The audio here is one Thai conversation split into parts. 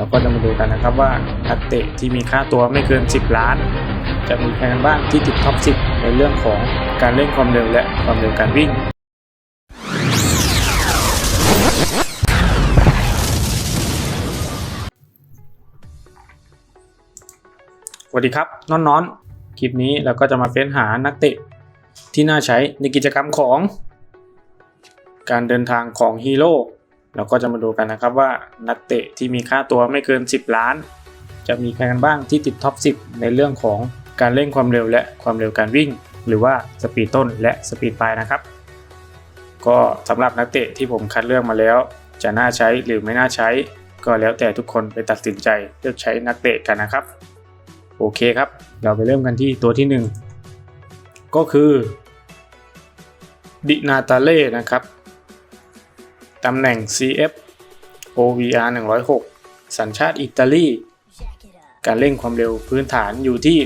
เราก็จะมาดูกันนะครับว่านักเตะที่มีค่าตัวไม่เกิน 10 ล้าน จะมีใครกันบ้างที่ติดท็อป 10 ในเรื่องของการเล่นความเร็วและความเร็วการวิ่งสวัสดีครับน้อนน้อนๆคลิปนี้เราก็จะมาเฟ้นหานักเตะที่น่าใช้ในกิจกรรมของ การเดินทางของฮีโร่ เราก็จะมาดูกันนะครับว่านักเตะที่มีค่าตัวไม่เกิน 10 ล้าน จะมีใครกันบ้างที่ติดท็อป 10 ในเรื่องของการเล่นความเร็วและความเร็วการวิ่ง หรือว่าสปีดต้นและสปีดปลายนะครับ ก็สำหรับนักเตะที่ผมคัดเลือกมาแล้ว จะน่าใช้หรือไม่น่าใช้ ก็แล้วแต่ทุกคนไปตัดสินใจเลือกใช้นักเตะกันนะครับ โอเคครับ เราไปเริ่มกันที่ตัวที่ 1 ก็คือดินาตาเล่นะครับ ตำแหน่ง CF OVR 106 สัญชาติอิตาลี การเร่งความเร็วพื้นฐานอยู่ที่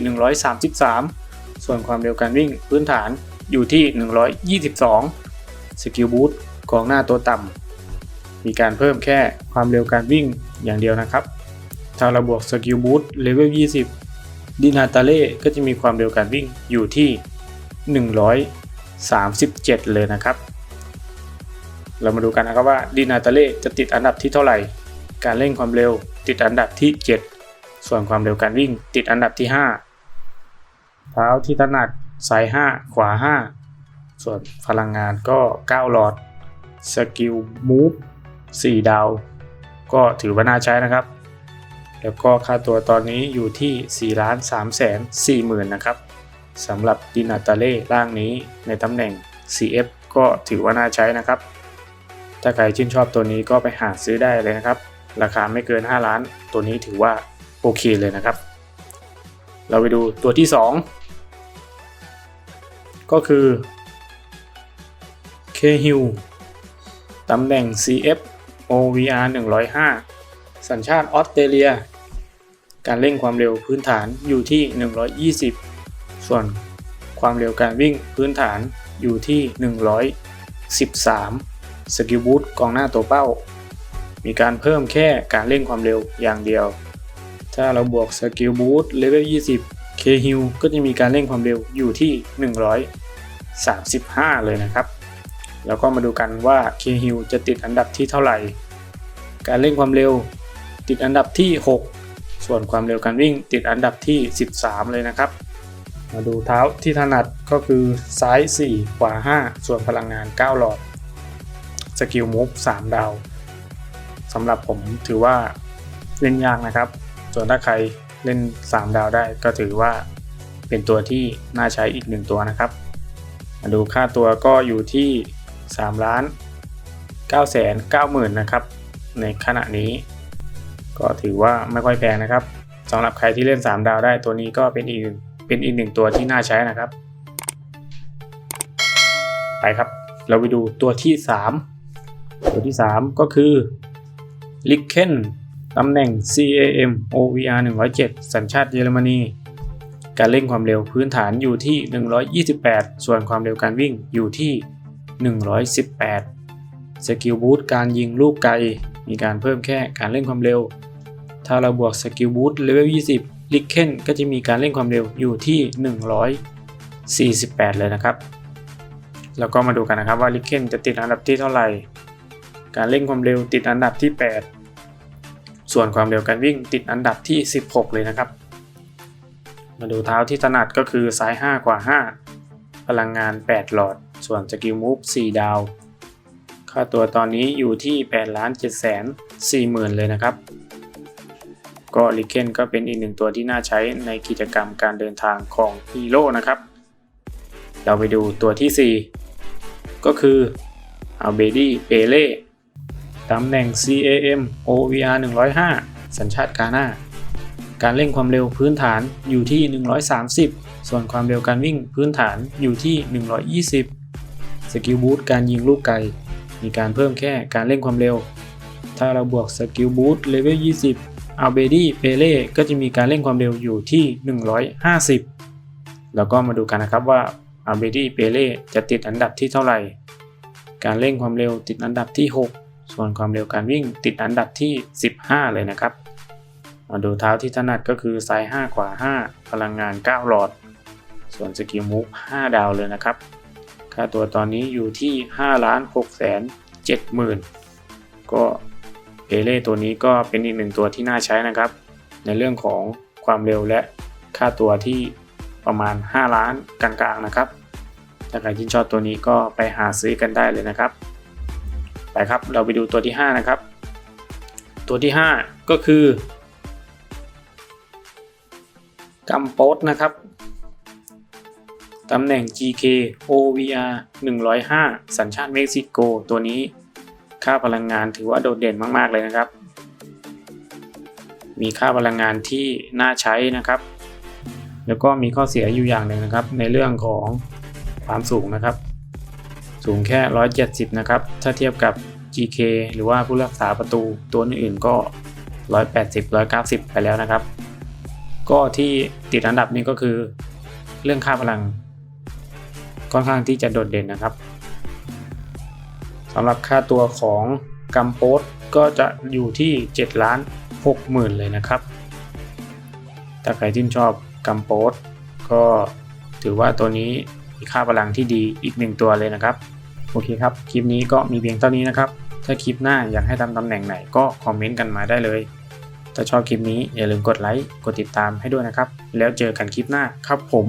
133 ส่วนความเร็วการวิ่งพื้นฐานอยู่ที่ 122 สกิลบูทกองหน้าตัวต่ำ มีการเพิ่มแค่ความเร็วการวิ่งอย่างเดียวนะครับ ถ้าเราบวกสกิลบูทเลเวล 20 ดินาตาเล่ก็จะมีความเร็วการวิ่งอยู่ที่ 137 เลยนะครับ เรามาดูกันนะครับว่าดินาตาเล่จะติดอันดับที่เท่าไหร่ การเร่งความเร็วติดอันดับที่ 7 ส่วนความเร็วการวิ่งติดอันดับที่ 5 เท้าที่ถนัดซ้าย 5 ขวา 5 ส่วนพลังงานก็ 9 หลอด สกิลมูฟ4ดาว ก็ถือว่าน่าใช้นะครับ แล้วก็ค่าตัวตอนนี้อยู่ที่4ล้าน3แสน4หมื่นนะครับสำหรับดินาตาเล่ร่างนี้ในตำแหน่ง CF ก็ถือว่าน่าใช้นะครับ ถ้าใครชื่นชอบตัวนี้ก็ไปหาซื้อได้เลยนะครับ ราคาไม่เกิน 5 ล้าน ตัวนี้ถือว่าโอเคเลยนะครับ เราไปดูตัวที่ 2 ก็คือ k h i l ตำแหน่ง CF OVR 105 สัญชาติออสเตรเลีย การเร่งความเร็วพื้นฐานอยู่ที่ 120 ส่วนความเร็วการวิ่งพื้นฐานอยู่ที่ 113 สกิลบูทกองหน้าตัวเป้า มีการเพิ่มแค่การเร่งความเร็วอย่างเดียว ถ้าเราบวกสกิลบูทเลเวล 20 k h i l ก็จะมีการเร่งความเร็วอยู่ที่ 135 เลยนะครับ แล้วก็มาดูกันว่า k h i l จะติดอันดับที่เท่าไหร่ การเร่งความเร็วติดอันดับที่ 6 ส่วนความเร็วการวิ่งติดอันดับที่ 13 เลยนะครับ มาดูเท้าที่ถนัดก็คือซ้าย 4 ขวา 5 ส่วนพลังงาน 9 หลอด สกิลมูฟ3ดาวสำหรับผมถือว่าเล่นยากนะครับ ส่วนถ้าใครเล่น 3 ดาวได้ก็ถือว่าเป็นตัวที่น่าใช้อีกหนึ่งตัวนะครับ มาดูค่าตัวก็อยู่ที่3ล้าน9แสน9หมื่นนะครับ ในขณะนี้ ก็ถือว่าไม่ค่อยแพงนะครับสำหรับใครที่เล่น 3 ดาวได้ตัวนี้ก็เป็นอีกเป็นอีกหนึ่งตัวที่น่าใช้นะครับ ไปครับ เราไปดูตัวที่ 3 ตัวที่ 3 ก็คือ l i k e n ตำแหน่ง CAM OVR 107 สัญชาติเยอรมนี การเร่งความเร็วพื้นฐานอยู่ที่ 128 ส่วนความเร็วการวิ่งอยู่ที่ 118 สกิลบูทการยิงลูกไกล มีการเพิ่มแค่การเร่งความเร็ว ถ้าเราบวกสกิลบูทเลเวล 20 ลิกเคนก็จะมีการเร่งความเร็วอยู่ที่ 148 เลยนะครับ แล้วก็มาดูกันนะครับว่าลิกเคนจะติดอันดับที่เท่าไหร่ การเร่งความเร็วติดอันดับที่ 8 ส่วนความเร็วการวิ่งติดอันดับที่ 16 เลยนะครับ มาดูเท้าที่ถนัดก็คือซ้าย 5 กว่า 5 พลังงาน 8 หลอด ส่วนสกิลมูฟ4 ดาว ค่าตัวตอนนี้อยู่ที่8ล้าน7แสน4หมื่นเลยนะครับ ก็ลิเคนก็เป็นอีกหนึ่งตัวที่น่าใช้ในกิจกรรมการเดินทางของฮีโร่นะครับ เราไปดูตัวที่ 4 ก็คืออัลเบดี้เปเล่ ตำแหน่ง CAM OVR 105 สัญชาติกาหน้า การเร่งความเร็วพื้นฐานอยู่ที่ 130 ส่วนความเร็วการวิ่งพื้นฐานอยู่ที่ 120 สกิลบูทการยิงลูกไกล มีการเพิ่มแค่การเร่งความเร็ว ถ้าเราบวกสกิลบูทเลเวล 20 อัลเบดี้เปเล่ก็จะมีการเร่งความเร็วอยู่ที่ 150 แล้วก็มาดูกันนะครับว่าอัลเบดี้เปเล่จะติดอันดับที่เท่าไหร่ การเร่งความเร็วติดอันดับที่ 6 ส่วนความเร็วการวิ่งติดอันดับที่ 15 เลยนะครับ มาดูเท้าที่ถนัดก็คือซ้าย 5 ขวา 5 พลังงาน 9 หลอด ส่วนสกิลมูฟ5ดาวเลยนะครับ ค่าตัวตอนนี้อยู่ที่5ล้าน6แสน7หมื่นก็เปเล่ตัวนี้ก็เป็นอีกหนึ่งตัวที่น่าใช้นะครับ ในเรื่องของความเร็วและค่าตัวที่ประมาณ 5 ล้านกลางๆนะครับ ถ้าใครที่นชอบตัวนี้ก็ไปหาซื้อกันได้เลยนะครับ ไปครับ เราไปดูตัวที่ 5 นะครับ ตัวที่ 5 ก็คือกัมโปสนะครับตำแหน่ง GK OVR 105 สัญชาติเม็กซิโก ตัวนี้ค่าพลังงานถือว่าโดดเด่นมาก ๆ เลยนะครับ มีค่าพลังงานที่น่าใช้นะครับ แล้วก็มีข้อเสียอยู่อย่างหนึ่งนะครับ ในเรื่องของความสูงนะครับ สูงแค่ 170 นะครับ ถ้าเทียบกับ GK หรือว่าผู้รักษาประตูตัวอื่นๆก็ 180 190 ไปแล้วนะครับ ก็ที่ติดอันดับนี้ก็คือ เรื่องค่าพลัง ค่อนข้างที่จะโดดเด่นนะครับสำหรับค่าตัวของกัมโปสก็จะอยู่ที่ 7 ล้าน6หมื่นเลยนะครับ ถ้าใครที่ชอบกัมโปสก็ถือว่าตัวนี้มีค่าพลังที่ดีอีกหนึ่งตัวเลยนะครับ โอเคครับ คลิปนี้ก็มีเพียงเท่านี้นะครับ ถ้าคลิปหน้าอยากให้ทำตำแหน่งไหนก็คอมเมนต์กันมาได้เลย ถ้าชอบคลิปนี้อย่าลืมกดไลค์ กดติดตามให้ด้วยนะครับ แล้วเจอกันคลิปหน้าครับผม